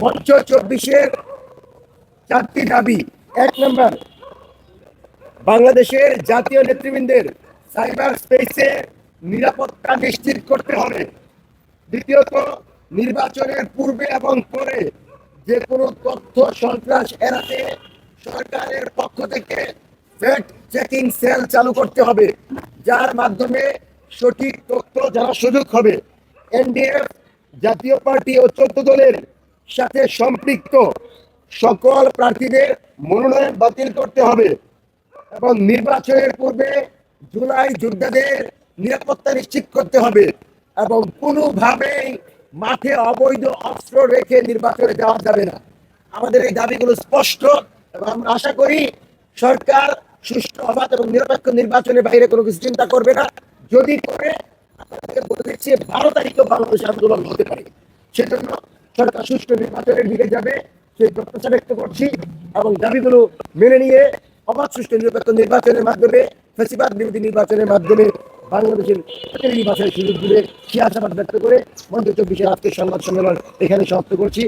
মঞ্চ চব্বিশের চারটি দাবি। এক নম্বর, বাংলাদেশের জাতীয় নেতৃবৃন্দের সাইবার স্পেসে নিরাপত্তা নিশ্চিত করতে হবে। দ্বিতীয়ত, নির্বাচনের পূর্বে এবং পরে যে কোনো তথ্য সন্ত্রাস এড়াতে সরকারের পক্ষ থেকে ফ্যাক্ট চেকিং সেল চালু করতে হবে, যার মাধ্যমে সঠিক তথ্য জানার সুযোগ হবে। এনডিএফ, জাতীয় পার্টি ও চোদ্দ দলের সাথে সম্পৃক্ত সকল প্রার্থীদের মনোনয়ন বাতিল করতে হবে এবং নির্বাচনের পূর্বে জুলাই যোদ্ধাদের নিরাপত্তা নিশ্চিত করতে হবে এবং কোনোভাবেই মাঠে অবৈধ অস্ত্র রেখে নির্বাচনে যাওয়া যাবে না। আমাদের এই দাবিগুলো স্পষ্ট এবং আমরা আশা করি সরকার সুষ্ঠু, অবাধ এবং নিরপেক্ষ নির্বাচনের বাইরে কোনো কিছু চিন্তা করবে না। যদি করে, আপনাদেরকে বলে দিচ্ছি, বারো তারিখেও বাংলাদেশ আন্দোলন হতে পারে। সেজন্য সরকার সুষ্ঠু নির্বাচনের দিকে যাবে, সেই প্রত্যাশা ব্যক্ত করছি এবং দাবিগুলো মেনে নিয়ে অবাধ সুষ্ঠু নিরপেক্ষ নির্বাচনের মাধ্যমে, ফেসিবাদ বিরোধী নির্বাচনের মাধ্যমে বাংলাদেশের নির্বাচনের সুযোগ দিলে সে আশাবাদ ব্যক্ত করে মন্ত্রী চব্বিশের আজকের সংবাদ সম্মেলন এখানে সমাপ্ত করছি।